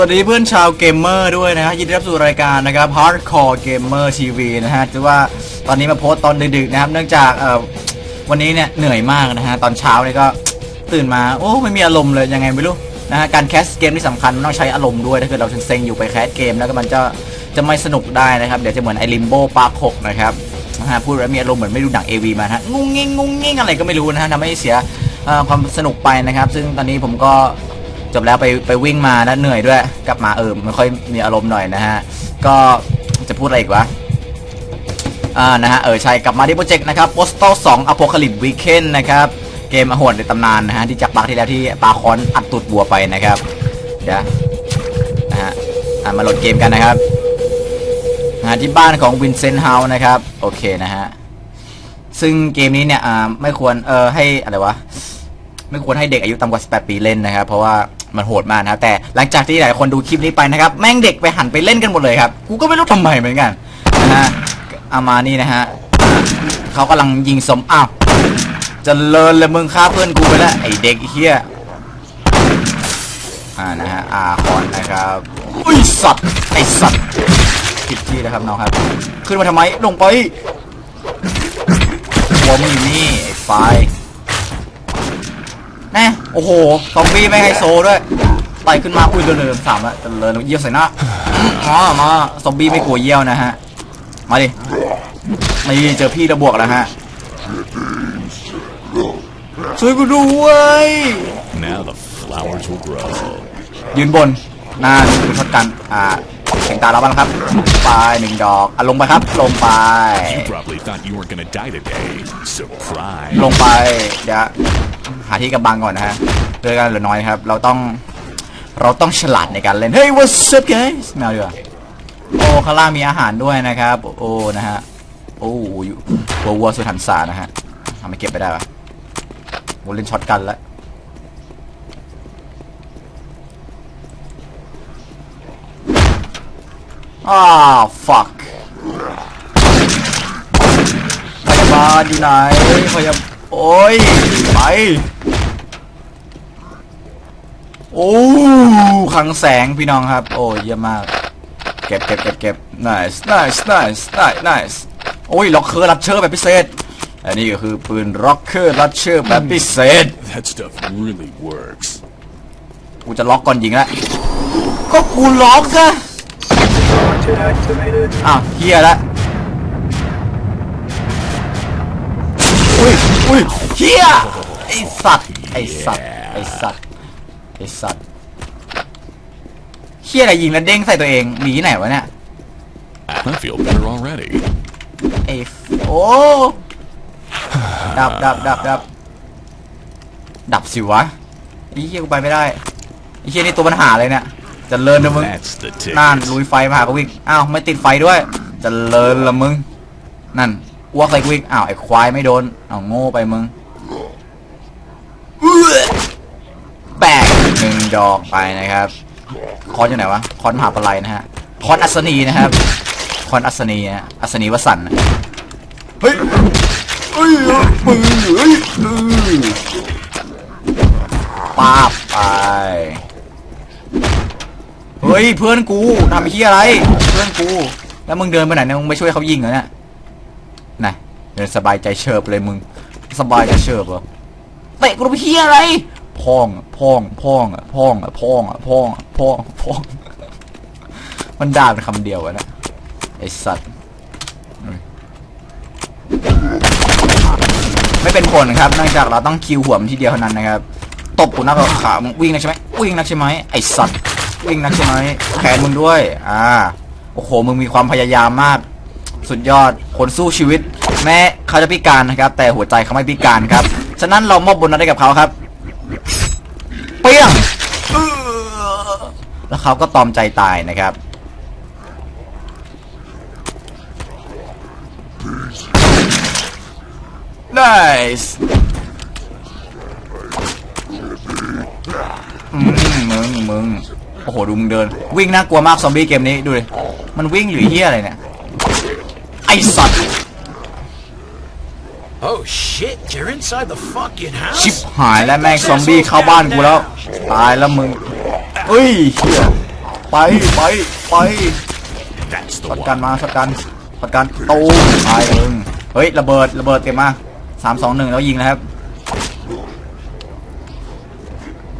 สวัสดีเพื่อนชาวเกมเมอร์ด้วยนะฮะยินดีรับสู่รายการนะครับ Hardcore Gamer TV นะฮะถือว่าตอนนี้มาโพสต์ตอนดึกๆนะครับ เนื่องจากเอ่อวันนี้เนี่ยเหนื่อยมากนะฮะตอนเช้าเนี่ยก็ตื่นมาโอ้ไม่มีอารมณ์เลยยังไงไม่รู้นะฮะการแคสเกมที่สำคัญมันต้องใช้อารมณ์ด้วยถ้าเกิดเราเซ็งๆอยู่ไปแคสเกมแล้วก็มันจะจะไม่สนุกได้นะครับ เดี๋ยวจะเหมือนไอริมโบปาร์คกนะครับนะฮะพูดแล้วมีอารมณ์เหมือนไม่ดูหนัง AV มาฮะงุ้งงิ้งงุ้งงิ้งอะไรก็ไม่รู้นะฮะทำให้เสียความสนุกไปนะครับ ซึ่งตอนนี้ผมก็ จบแล้วไปไปวิ่งมาแล้วเหนื่อยด้วย กลับมาเออไม่ค่อยมีอารมณ์หน่อยนะฮะ ก็จะพูดอะไรอีกวะอ่านะฮะเออใช่กลับมาที่โปรเจกต์นะครับ Postal 2 Apocalypse Weekend นะครับเกมอโหดในตำนานนะฮะที่จากปากที่แล้วที่ปาคอนอัดตุดบัวไปนะครับเดี๋ยวนะฮะมาโหลดเกมกันนะครับนะที่บ้านของ Vincent House นะครับโอเคนะฮะซึ่งเกมนี้เนี่ยอ่าไม่ควรเออให้อะไรวะไม่ควรให้เด็กอายุต่ำกว่า 18 ปีเล่นนะครับ เพราะว่า มันโหดมากนะครับแต่หลังจากที่หลายคนดูคลิปนี้ไปนะครับ แม่งเด็กไปหันไปเล่นกันหมดเลยครับ กูก็ไม่รู้ทำไมเหมือนกันนะฮะเอามานี่นะฮะเขากำลังยิงสมอ้าวเจะเลินเลยมึงฆ่าเพื่อนกูไปแล้วไอเด็กเฮียอ่านะฮะอาคอนนะครับอุ้ยสัตว์ไอสัตว์ผิดที่นะครับน้องครับ ขึ้นมาทำไมลงไปหัวมึงอยู่นี่ไอ้ไฟ แน่โอ้โหซอมบี้ไม่ให้โซด้วยไต่ขึ้นมาอุ้ยเดินเดินสามแล้วเดินเดินเยี่ยวใส่หน้าอ๋อมาซอมบี้ไม่กลัวเยี่ยวนะฮะมาดิไม่เจอพี่ระบวกแล้วฮะช่วยกูด้วย Now the flowers will grow. ยืนบนหน้าดูช็อตกันอ่าเสียงตาเราบ้างครับไปหนึ่งดอกอะลงไปครับ ลงไป You probably thought you weren't gonna die today. Surprise. ลงไป เดี๋ยว หาที่กำบังก่อนนะฮะเรือกันเหลือน้อยครับ เราต้อง เราต้องฉลาดในการเล่น เฮ้ย what's up guys แมวดีกว่าโอ้ข้างล่างมีอาหารด้วยนะครับ โอ้นะฮะ โอ้อยู่วัววัวสุดหันษานะฮะทำไมเก็บไปได้ปะโอ้เล่นช็อตกันแล้วอ้าว fuck พยาบาลอยู่ไหนพยา โอ้ย ไป โอ้คลังแสงพี่น้องครับ โอ้เยี่ยมมาก เก็บเก็บเก็บเก็บ nice nice nice nice nice โอ้ยล็อกเคอร์รัดเชอร์แบบพิเศษ อันนี้ก็คือปืนร็อกเคอร์รัดเชอร์แบบพิเศษ That stuff really works. กูจะล็อกก่อนยิงแล้วก็กูล็อกอะอ้าวเฮียละ อุ้ยอุ้ยเฮียไอสัตว์ไอสัตว์ไอสัตว์ไอสัตว์เฮียอะไรยิงแล้วเด้งใส่ตัวเองหนีไหนวะเนี่ย I feel better already. ไอโอ้ดับดับดับดับดับสิวะไอ้เฮียกูไปไม่ได้ไอ้เฮียนี่ตัวปัญหาเลยเนี่ยเจะเลินนะมึง That's the นั่น ticket. ลุยไฟมาหากูอีกอ้าวไม่ติดไฟด้วยเจะเลินละมึงนั่น อ้วกใส่กูอีกอ้าวไอ้ควายไม่โดนอ้าวโง่ไปมึงเอื้อแบกหนึ่งดอกไปนะครับ คอนอยู่ไหนวะ คอนมหาปลายนะฮะ คอนอัศนีนะครับ คอนอัศนีนะอัศนีวสันต์นะเฮ้ยเฮ้ยปืนเฮ้ยเออปาบไป เฮ้ยเพื่อนกูทำไอ้เหี้ยอะไร เพื่อนกู แล้วมึงเดินไปไหนเนี่ยมึงไม่ช่วยเขายิงเหรอเนี่ยน่ะ เดินสบายใจเฉิบเลยมึง สบายใจเฉิบเหรอเตะกูไปเหี้ยอะไรพองอะพองพองอะพองอะพองอะพองอะพองพองมันด่าเป็นคำเดียวอะนะไอสัตว์ไม่เป็นผลครับเนื่องจากเราต้องคิวหัวมันทีเดียวเท่านั้นนะครับตบกูนักกับขามึงวิ่งนักใช่ไหมวิ่งนักใช่ไหมไอสัตว์วิ่งนักใช่ไหมแขนมึงด้วย อ่าโอ้โหมึงมีความพยายามมาก สุดยอดคนสู้ชีวิต แม้เขาจะพิการนะครับ แต่หัวใจเขาไม่พิการครับ ฉะนั้นเรามอบโบนัสให้กับเขาครับเปี้ยงแล้วเขาก็ตอมใจตายนะครับ nice อืมมึงมึงโอ้โหดูมึงเดิน วิ่งน่ากลัวมากซอมบี้เกมนี้ดูดิมันวิ่งหรือเฮี้ยอะไรเนี่ย ไอสัตว์ Oh shit, you're inside the fucking house? ชิบหายแล้วแม่งซอมบี้เข้าบ้านกูแล้ว ตายแล้วมึงเอ้ยเฮียไปไปไป That's the ช็อตกัน one. มาช็อตกันช็อตกันตูมตายมึงเฮ้ยระเบิดระเบิดเก็บมาสามสองหนึ่งแล้วยิงนะครับ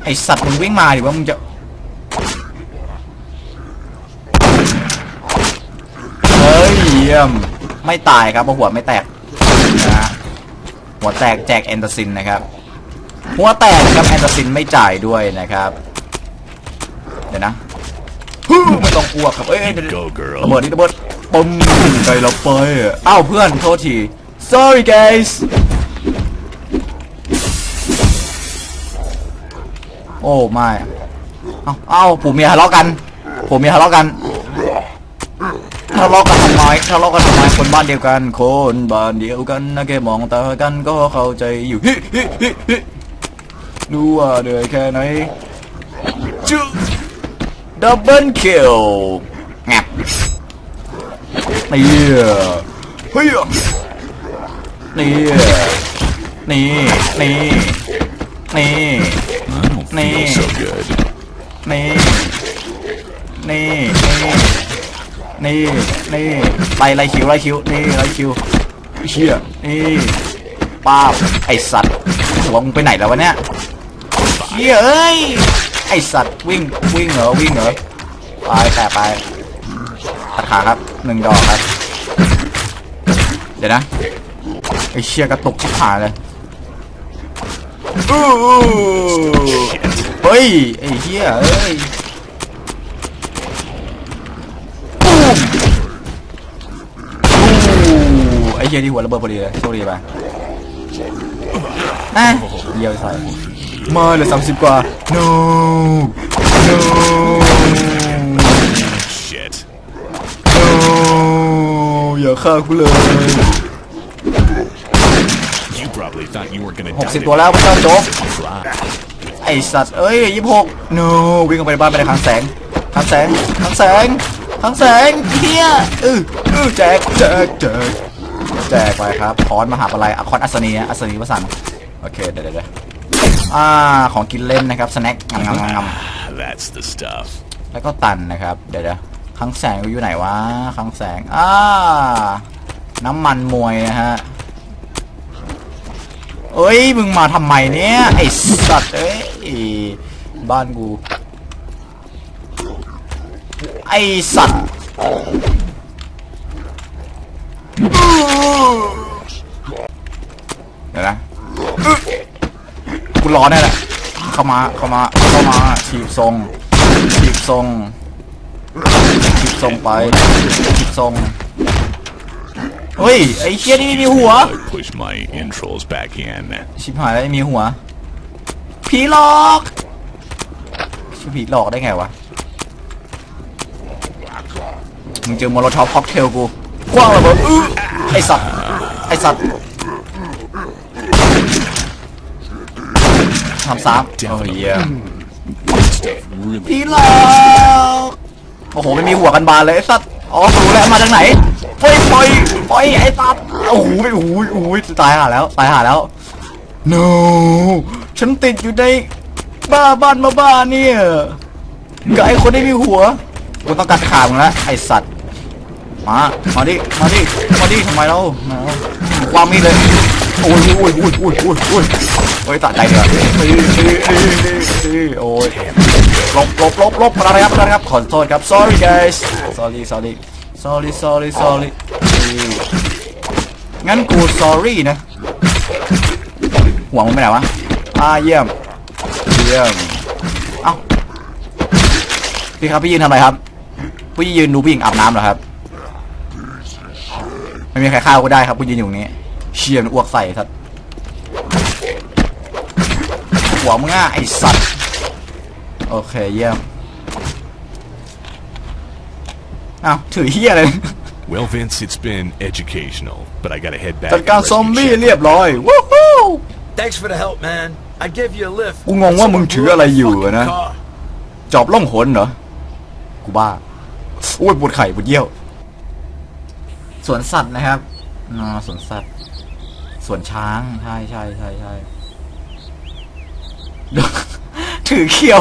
ไอสัตว์มึงวิ่งมาดิว่ามึงจะเฮ้ยเยี่ยมไม่ตายครับเพราะหัวไม่แตกนะฮะ หัวแตกแจกแอนตาซินนะครับ หัวแตกนะครับแอนตาซินไม่จ่ายด้วยนะครับ เดี๋ยวนะฮึ่มไม่ต้องกลัวครับเอ้ยเอ้ยเดี๋ยว Go, girl. ระเบิดนี่ระเบิดปุ่มใจเราไปอะอ้าวเพื่อนโทษที sorry guys โอ้ไม่เอ้าเอ้าผมเมียทะเลาะกันผมเมียทะเลาะกัน ทะเลาะกันทำไมทะเลาะกันทำไมคนบ้านเดียวกัน คนบ้านเดียวกันนะแค่มองตากันก็เข้าใจอยู่ฮิฮิฮิฮิรู้ว่าเหนื่อยแค่ไหนจุดับเบิลคิลงับนี่เฮ้ยนี่นี่นี่นี่ I don't feel Nee. so good. นี่นี่นี่ นี่นี่ไล่ไล่คิวไล่คิวนี่ไล่คิวเชี่ยนี่ป้าบไอสัตว์หัวมึงไปไหนแล้ววะเนี่ยเชี่ยเอ้ยไอสัตว์วิ่งวิ่งเหรอวิ่งเหรอไปแต่ไปตัดขาครับหนึ่งดอกครับเดี๋ยวนะไอเชี่ยกระตุกชิบหายเลยเฮ้ยไอเหี้ยเอ้ยปูมอู้ไอ้ เหี้ยที่หัวระเบิดพอดีเลยโชคดีไปอะเยี่ยวใส่มาเหลือสามสิบกว่า no no Shit. no อย่าฆ่ากูเลย You probably thought you were gonna หก die สิบ today. ตัวแล้วพระเจ้าโจ๊ก Try. ไอสัตว์ เอ้ยยี่หก no วิ่งออกไปในบ้านไปในคลังแสงคลังแสงคลังแสงคลังแสงเฮียอืออือแจกแจกแจก แจกไปครับคอนมหาปลัยอะคอนอัศนีนะอัศนีวสันต์โอเคเดี๋ยวเดี๋ยวเดี๋ยวอ่าของกินเล่นนะครับสแน็คงำงำงำง That's the stuff. ำแล้วก็ตันนะครับ เดี๋ยวเดี๋ยวคลังแสงอยู่ไหนวะคลังแสงอ่าน้ำมันมวยนะฮะเอ้ยมึงมาทำไมเนี่ยไอสัตว์เอ้ยบ้านกูไอสัตว์ เดี๋ยวนะกูร้อนแน่แหละ เข้ามา เข้ามา เข้ามาฉีบทรงฉีบทรงฉีบทรงไปฉีบทรงเฮ้ย ไอ้เชี่ยนี่มีหัว I push my intros back in. ชิบหายแล้วมีหัว ผีหลอกชื่อผีหลอกได้ไงวะ มึงเจอโมโลท็อปค็อกเทลกู กว้างระเบิดอื้อไอสัตว์ ไอสัตว์ทำซ้ำโอ้ยเหี้ย Stuff really ผีหลอกโอ้โหไม่มีหัวกันบานเลยไอสัตว์ อ๋อรู้แล้วมาจากไหนปล่อยปล่อยปล่อยไอสัตว์ โอ้โหโอ้โหโอ้โหตายหาแล้ว ตายหาแล้ว no ฉันติดอยู่ในบ้าบ้านมาบ้าเนี่ยกับไอคนที่มีหัวกูต้องการขามึงแล้วไอสัตว์ มา มาดิ มาดิ มาดิทำไมเรามาวางมีดเลย โอ้ยโอ้ยโอ้ยโอ้ยโอ้ยโอ้ยโอ้ยตัดใจเถอะนี่นี่นี่นี่โอ้ยลบลบลบลบอะไรครับอะไรครับ ขอโทษครับ sorry guys sorry sorry sorry sorry sorry งั้นกู sorry นะหัวมึงไปไหนวะ อ่าเยี่ยม เยี่ยม เอ้า พี่ครับพี่ยืนทำอะไรครับ พี่ยืนดูผู้หญิงอาบน้ำเหรอครับ ไม่มีใครฆ่ากูได้ครับกูยืนอยู่ตรงนี้เชียมันอ้วกใส่สัตว์หัวมึงอะไอสัตว์โอเคเยี่ยมอ้าวถือเฮียเลย Well, Vince, it's been educational, but I gotta head back. จัดการ and ซอม rescue บี้ Shepard. เรียบร้อยวู้ฮู้ Thanks for the help, man. I'd give you a lift. กูงงว่ามึงถืออะไรอยู่อะนะ Fucking car. จอบล่องหนเหรอ กูบ้าโอ้ยปวดไข่ปวดเยี่ยว สวนสัตว์นะครับอ่าสวนสัตว์สวนช้างใช่ใช่ใช่ใช่ถือเขียว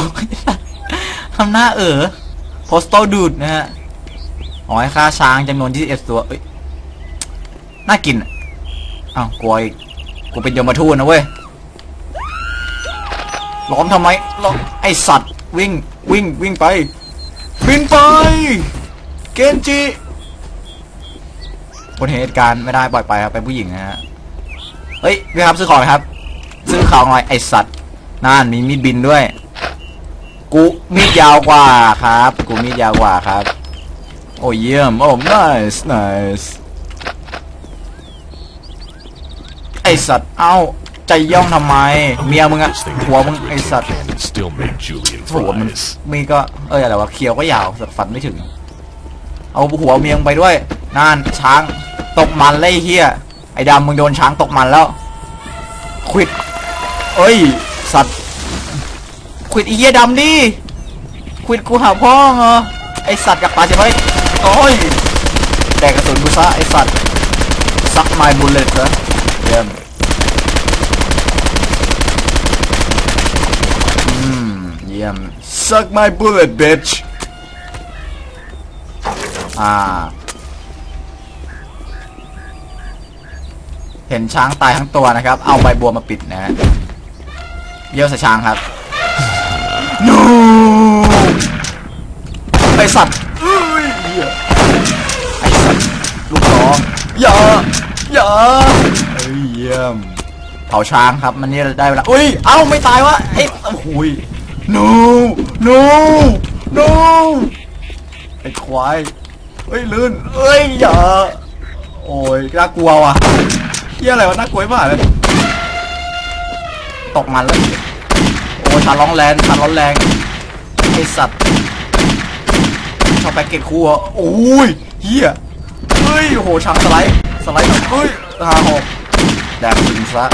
ทำหน้าเออโพสโตดูดนะฮะอ๋อให้ฆ่าช้างจำนวน21ตัวเอ้ยน่ากินอะอ้าวกลัวอีกกูเป็นยมทูตนะเว้ยล้อมทำไมล้อมไอสัตว์ วิ่ง วิ่ง วิ่งไป บินไป เกนจิ คนเห็นเหตุการณ์ไม่ได้ปล่อยไปครับเป็นผู้หญิงนะฮะเฮ้ยพี่ครับซื้อของหน่อยครับ ซื้อของหน่อยไอสัตว์นั่นมีมีดบินด้วย กูมีดยาวกว่าครับ กูมีดยาวกว่าครับ โอ้เยี่ยมโอ้ nice nice ไอสัตว์เอ้าใจย่องทำไม เมียมึงอะ This thing หัวมึงไอสัตว์ and still make Julian หัวมัน fries. มีก็เอออะไรวะเคียวก็ยาวสัตว์ฟันไม่ถึง เอาหัวเมียมึงไปด้วยนั่นช้าง ตกมันเลยเฮียไอ้ดำมึงโดนช้างตกมันแล้วควิดเอ้ย สัตว์ควิดไอ้เฮียดำดิควิดกูหาพ่อเหรอไอสัตว์กับปลาใช่ไหมโอ้ยแดกกระสุนกูซะไอสัตว์ซักไม้บุลเลตเหรอเยี่ยมอืมเยี่ยม suck my bullet bitch อ่า เห็นช้างตายทั้งตัวนะครับ เอาใบบัวมาปิดนะฮะเยี่ยวใส่ช้างครับ no ไอสัตว์ไอสัตว์ลูกน้องอย่าอย่าเอ้ยเยี่ยมเผาช้างครับ มันนี่ได้เวลาอุ้ยเอ้าไม่ตายวะไอ้โอ้โหย no no no ไอ้ควายเฮ้ยลื่นเอ้ยอย่าโอ้ยน่ากลัวว่ะ เฮียอะไรวะน่ากลัวมากเลยตกมันแล้วโอ้ยชาร้องแรงชาร้องแรงไอสัตว์ชอบแพ็กเกจคู่อะโอ้ยเฮียเฮ้ยโอ้โหช้างสไลด์สไลด์เฮ้ยฮาหกแดกถึงซะ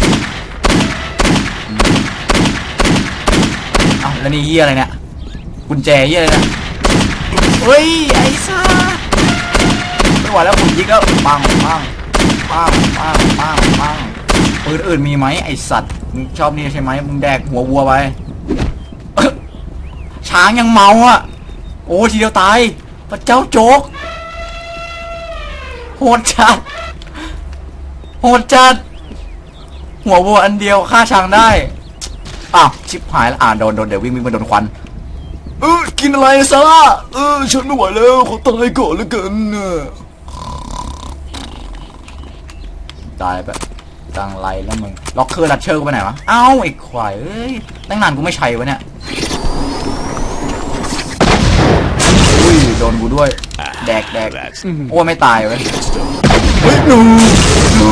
เอ้าแล้วนี่เฮียอะไรเนี่ยกุญแจเฮียอะไรเนี่ยเฮ้ยไอ้ซ่าไม่ไหวแล้วผมยิงแล้วปังปัง ปังปังปังปังปืนอื่นมีไหมไอสัตว์มึงชอบนี่ใช่ไหมมึงแดกหัววัวไป ช้างยังเมาอะ โอ้ทีเดียวตายพระเจ้าโจ๊กโหดจัดโหดจัด หัววัวอันเดียวฆ่าช้างได้อ้าวชิบหายแล้วอ่านโดนโดนเดี๋ยววิ่งวิ่งมาโดนควันเออกินอะไรซาร่าเออฉันไม่ไหวแล้วขอตายก่อนแล้วกันนะ ตายไปจังไรแล้วมึง ล็อกเคอร์ลัดเชอร์กูไปไหนวะ เอ้าไอ้ควายเอ้ย ตั้งนานกูไม่ใช้วะเนี่ย อุ้ย โดนกูด้วย แดกแดก That's โอ้ยไม่ตายเว้ย stuff. เฮ้ย no no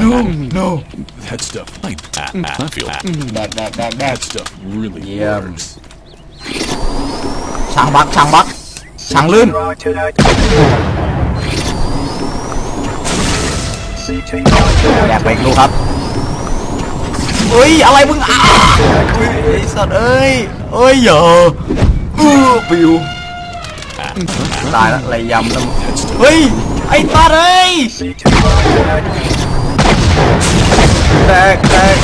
no no That stuff. I, I feel แดกแดกแดกแดก that stuff really Yeah. works. ช้างบักช้างบักช้างลื่น แดกไปอีกลูกครับเอ้ยอะไรมึงอ้าเฮ้ยไอสัตว์เอ้ยเอ้ยอย่าเออปิวตายแล้วอะไรยำแล้วเฮ้ยไอ้ตัดเอ้ยแตกแตก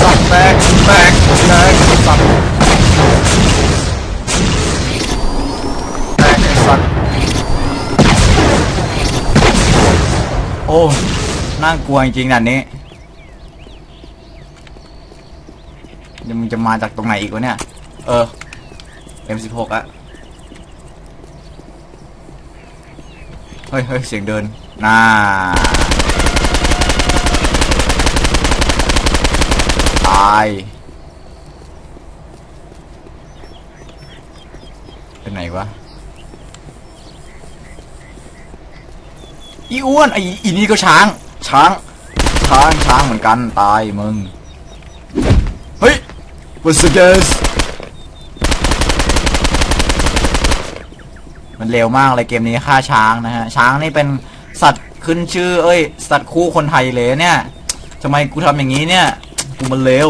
สัตว์แตกแตกแตกสัตว์แตกไอ้สัตว์โอ้ น่ากลัวจริงๆด่านนี้เดี๋ยวมึงจะมาจากตรงไหนอีกวะเนี่ย เออ M16 อะเฮ้ยเฮ้ยเสียงเดินน่าตายเป็นไหนวะ อีอ้วนไออีนี่ก็ช้าง ช้าง ช้าง ช้างเหมือนกัน ตายมึง เฮ้ย what's the guess มันเร็วมากเลยเกมนี้ฆ่าช้างนะฮะ ช้างนี่เป็นสัตว์ขึ้นชื่อ เอ้ย สัตว์คู่คนไทยเลยเนี่ยทำไมกูทำอย่างนี้เนี่ย กูมันเร็ว